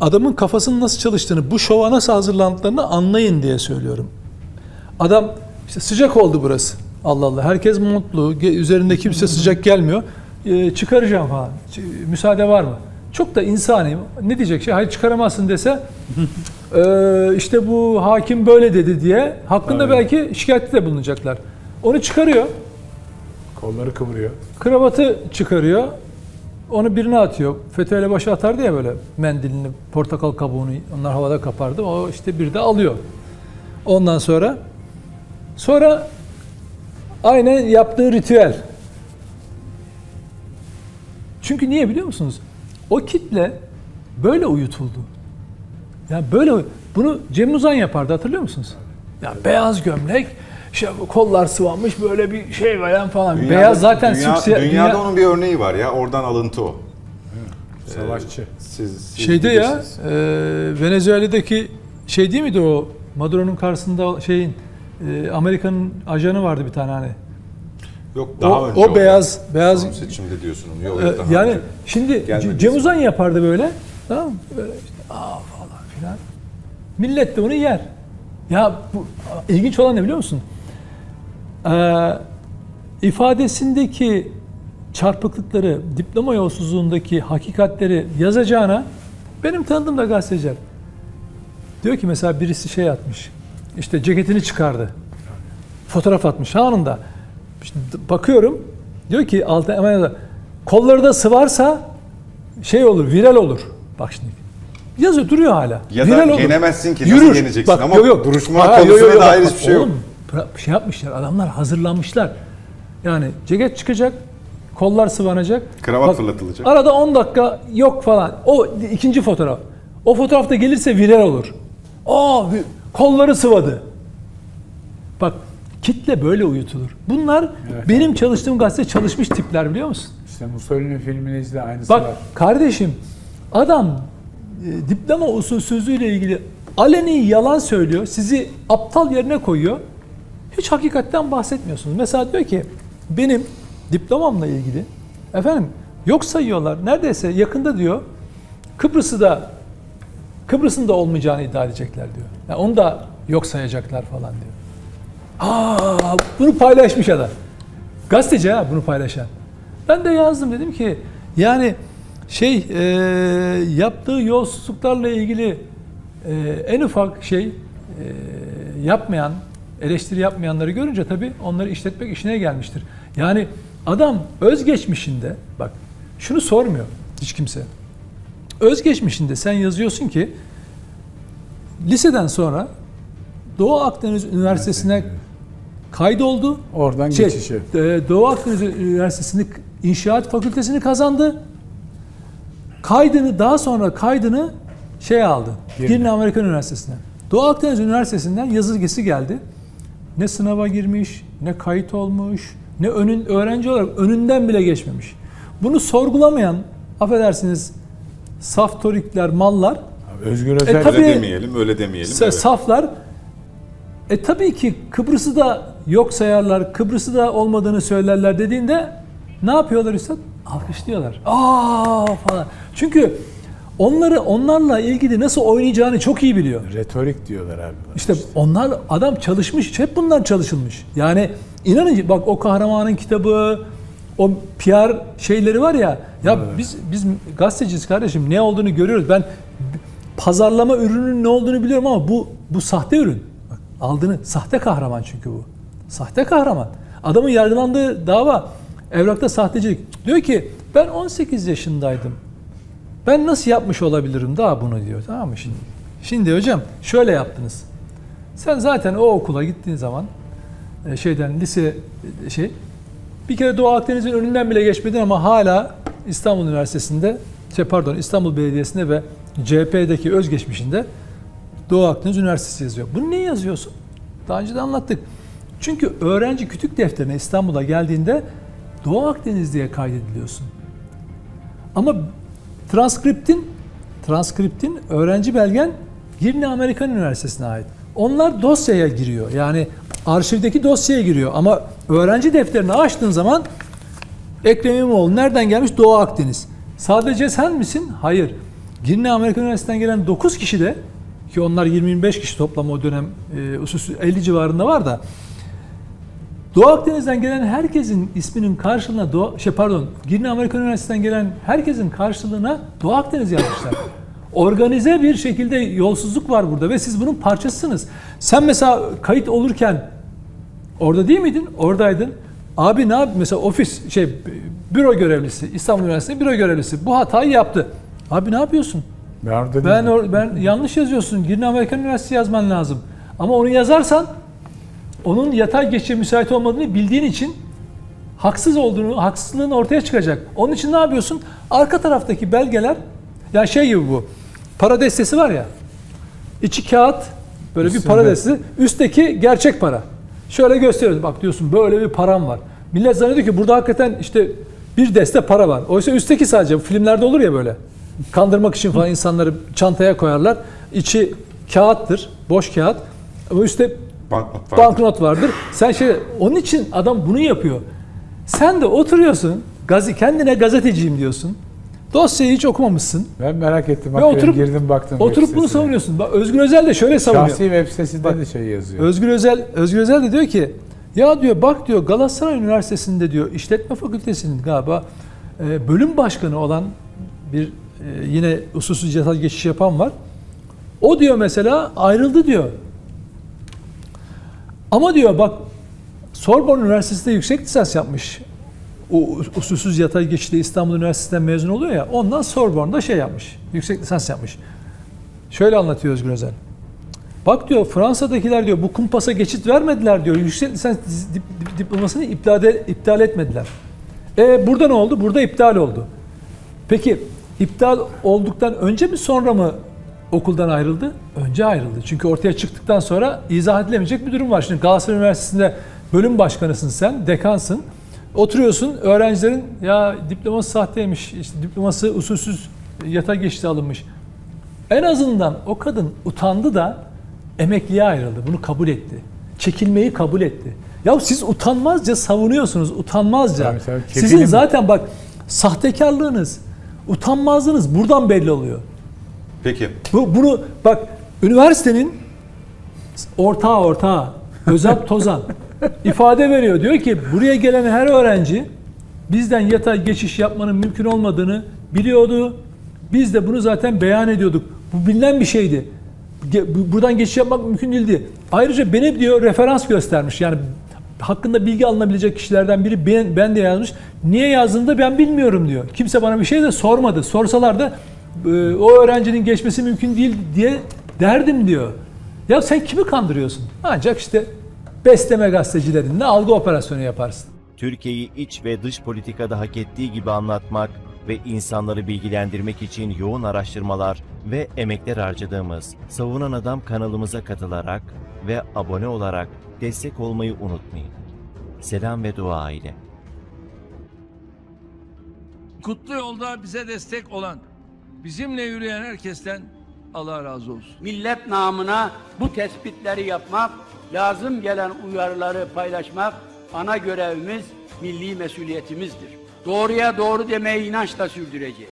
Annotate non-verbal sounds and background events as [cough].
Adamın kafasının nasıl çalıştığını, bu şova nasıl hazırlandıklarını anlayın diye söylüyorum. Adam işte sıcak oldu burası. Allah Allah. Herkes mutlu. Üzerinde kimse sıcak gelmiyor. Ee, çıkaracağım falan. Müsaade var mı? Çok da insani. Ne diyecek şey? Hayır çıkaramazsın dese [laughs] "Ee, işte bu hakim böyle dedi diye hakkında Tabii. belki şikayette de bulunacaklar. Onu çıkarıyor. Kolları kıvırıyor. Kravatı çıkarıyor. Onu birine atıyor. FETÖ'yle başa atardı ya böyle mendilini, portakal kabuğunu onlar havada kapardı. O işte bir de alıyor. Ondan sonra sonra aynen yaptığı ritüel. Çünkü niye biliyor musunuz? O kitle böyle uyutuldu. Ya böyle bunu Cem Uzan yapardı hatırlıyor musunuz? Ya beyaz gömlek, işte kollar sıvanmış böyle bir şey veren falan. Dünyada- beyaz zaten dünya, simsiyah- Dünyada dünya- onun bir örneği var ya. Oradan alıntı o. Savaşçı. Siz, siz Şeyde ya, bilirsiniz. e, Venezuela'daki şey değil miydi o Maduro'nun karşısında şeyin e, Amerika'nın ajanı vardı bir tane hani. Yok daha o, önce. o beyaz beyaz Son seçimde diyorsun. Yok, e, yok, daha yani önce. şimdi Gelmedi Cem. Uzan yapardı böyle. Tamam mı? Böyle işte aa falan filan. Millet de onu yer. Ya bu ilginç olan ne biliyor musun? Ee, ifadesindeki çarpıklıkları, diploma yolsuzluğundaki hakikatleri yazacağına benim tanıdığım da gazeteciler. Diyor ki mesela birisi şey atmış. İşte ceketini çıkardı. Fotoğraf atmış anında. İşte bakıyorum. Diyor ki altta hemen kolları da sıvarsa şey olur, viral olur. Bak şimdi. Yazıyor duruyor hala. Ya da viral olur. yenemezsin ki, nasıl yeneceksin? Ama duruşma Hayır, konusuna dair hiçbir şey yok. Oğlum, şey yapmışlar, adamlar hazırlanmışlar. Yani ceket çıkacak, kollar sıvanacak. Kravat fırlatılacak. Arada 10 dakika yok falan. O ikinci fotoğraf. O fotoğrafta gelirse viral olur. Aa kolları sıvadı. Bak kitle böyle uyutulur. Bunlar Evet. benim çalıştığım gazete çalışmış tipler biliyor musun? İşte Mussolini filmini izle aynısı Bak var. kardeşim adam e, diploma usulsüzlüğüyle ilgili aleni yalan söylüyor. Sizi aptal yerine koyuyor. Hiç hakikatten bahsetmiyorsunuz. Mesela diyor ki benim diplomamla ilgili efendim yok sayıyorlar. Neredeyse yakında diyor Kıbrıs'ı da Kıbrıs'ın da olmayacağını iddia edecekler diyor. Yani onu da yok sayacaklar falan diyor. Aa, bunu paylaşmış adam. Gazeteci ha bunu paylaşan. Ben de yazdım dedim ki yani şey e, yaptığı yolsuzluklarla ilgili e, en ufak şey e, yapmayan, eleştiri yapmayanları görünce tabii onları işletmek işine gelmiştir. Yani adam özgeçmişinde bak şunu sormuyor hiç kimse. Özgeçmişinde sen yazıyorsun ki liseden sonra Doğu Akdeniz Üniversitesi'ne kaydoldu. Oradan Şey, geçişi. e, Doğu Akdeniz Üniversitesi'ni İnşaat Fakültesini kazandı. Kaydını daha sonra kaydını şey aldı. Girne. Amerikan Üniversitesi'ne. Doğu Akdeniz Üniversitesi'nden yazılgısı geldi. Ne sınava girmiş, ne kayıt olmuş, ne önün öğrenci olarak önünden bile geçmemiş. Bunu sorgulamayan affedersiniz saftorikler, mallar Abi Özgür Özel E, tabii- demeyelim, öyle demeyelim. Evet. Saflar e tabii ki Kıbrıs'ı da yok sayarlar, Kıbrıs'ı da olmadığını söylerler dediğinde ne yapıyorlar Üstad? Alkışlıyorlar. Aa falan. Çünkü onları onlarla ilgili nasıl oynayacağını çok iyi biliyor. Retorik diyorlar abi. buna. İşte onlar adam çalışmış, hep bunlar çalışılmış. Yani inanın bak o kahramanın kitabı, o PR şeyleri var ya. Ya biz biz gazeteciyiz kardeşim. Ne olduğunu görüyoruz. Ben pazarlama ürünün ne olduğunu biliyorum ama bu bu sahte ürün. Bak, aldığını sahte kahraman çünkü bu. Sahte kahraman. Adamın yargılandığı dava evrakta sahtecilik. Diyor ki ben 18 yaşındaydım. Ben nasıl yapmış olabilirim daha bunu diyor. Tamam mı şimdi? Şimdi hocam şöyle yaptınız. Sen zaten o okula gittiğin zaman e, şeyden lise e, şey bir kere Doğu Akdeniz'in önünden bile geçmedin ama hala İstanbul Üniversitesi'nde şey pardon İstanbul Belediyesi'nde ve CHP'deki özgeçmişinde Doğu Akdeniz Üniversitesi yazıyor. Bunu niye yazıyorsun? Daha önce de anlattık. Çünkü öğrenci kütük defterine İstanbul'a geldiğinde Doğu Akdeniz diye kaydediliyorsun. Ama transkriptin transkriptin öğrenci belgen Girne Amerikan Üniversitesi'ne ait. Onlar dosyaya giriyor. Yani arşivdeki dosyaya giriyor. Ama öğrenci defterini açtığın zaman Ekrem İmamoğlu nereden gelmiş? Doğu Akdeniz. Sadece sen misin? Hayır. Girne Amerikan Üniversitesi'nden gelen 9 kişi de ki onlar 20-25 kişi toplam o dönem e, usus 50 civarında var da Doğu Akdeniz'den gelen herkesin isminin karşılığına Doğu, şey pardon Girne Amerikan Üniversitesi'nden gelen herkesin karşılığına Doğu Akdeniz yazmışlar. Organize bir şekilde yolsuzluk var burada ve siz bunun parçasısınız. Sen mesela kayıt olurken orada değil miydin? Oradaydın. Abi ne yap? Mesela ofis şey büro görevlisi İstanbul Üniversitesi büro görevlisi bu hatayı yaptı. Abi ne yapıyorsun? Ben Ben or- ben yanlış yazıyorsun. Girne Amerikan Üniversitesi yazman lazım. Ama onu yazarsan onun yatay geçişe müsait olmadığını bildiğin için haksız olduğunu, haksızlığın ortaya çıkacak. Onun için ne yapıyorsun? Arka taraftaki belgeler ya şey gibi bu. Para destesi var ya. içi kağıt böyle bir Üstünde. para destesi, üstteki gerçek para. Şöyle gösteriyoruz. Bak diyorsun böyle bir param var. Millet zannediyor ki burada hakikaten işte bir deste para var. Oysa üstteki sadece filmlerde olur ya böyle. Kandırmak için falan insanları çantaya koyarlar. İçi kağıttır, boş kağıt. Ama üstte Banknot vardır. banknot vardır. Sen şey onun için adam bunu yapıyor. Sen de oturuyorsun, gazi kendine gazeteciyim diyorsun. Dosyayı hiç okumamışsın. Ben merak ettim. Ve oturup girdim baktım. Oturup bunu savunuyorsun. Bak Özgür Özel de şöyle savunuyor. Şahsi web sitesinde Bak, de şey yazıyor. Özgür Özel Özgür Özel de diyor ki ya diyor bak diyor Galatasaray Üniversitesi'nde diyor işletme fakültesinin galiba e, bölüm başkanı olan bir e, yine usulsüz yasal geçiş yapan var. O diyor mesela ayrıldı diyor. Ama diyor bak Sorbonne Üniversitesi'nde yüksek lisans yapmış. O usulsüz yatay geçişte İstanbul Üniversitesi'nden mezun oluyor ya. Ondan Sorbonne'da şey yapmış. Yüksek lisans yapmış. Şöyle anlatıyor Özgür Özel. Bak diyor Fransa'dakiler diyor bu kumpasa geçit vermediler diyor. Yüksek lisans dip- dip- diplomasını iptal, e- iptal etmediler. E burada ne oldu? Burada iptal oldu. Peki iptal olduktan önce mi sonra mı okuldan ayrıldı? Önce ayrıldı. Çünkü ortaya çıktıktan sonra izah edilemeyecek bir durum var. Şimdi Galatasaray Üniversitesi'nde bölüm başkanısın sen, dekansın. Oturuyorsun, öğrencilerin ya diploması sahteymiş, işte diploması usulsüz yata geçti alınmış. En azından o kadın utandı da emekliye ayrıldı. Bunu kabul etti. Çekilmeyi kabul etti. Ya siz utanmazca savunuyorsunuz. Utanmazca. Tabii, tabii. Sizin zaten bak sahtekarlığınız, utanmazlığınız buradan belli oluyor. Peki. Bu, bunu bak üniversitenin ortağı ortağı Özalp Tozan [laughs] ifade veriyor. Diyor ki buraya gelen her öğrenci bizden yatay geçiş yapmanın mümkün olmadığını biliyordu. Biz de bunu zaten beyan ediyorduk. Bu bilinen bir şeydi. Buradan geçiş yapmak mümkün değildi. Ayrıca beni diyor referans göstermiş. Yani hakkında bilgi alınabilecek kişilerden biri ben, ben de yazmış. Niye yazdığını da ben bilmiyorum diyor. Kimse bana bir şey de sormadı. Sorsalar da o öğrencinin geçmesi mümkün değil diye derdim diyor. Ya sen kimi kandırıyorsun? Ancak işte besleme gazetecilerinle algı operasyonu yaparsın. Türkiye'yi iç ve dış politikada hak ettiği gibi anlatmak ve insanları bilgilendirmek için yoğun araştırmalar ve emekler harcadığımız Savunan Adam kanalımıza katılarak ve abone olarak destek olmayı unutmayın. Selam ve dua ile. Kutlu yolda bize destek olan, bizimle yürüyen herkesten Allah razı olsun. millet namına bu tespitleri yapmak, lazım gelen uyarıları paylaşmak ana görevimiz, milli mesuliyetimizdir. Doğruya doğru demeyi inançla sürdüreceğiz.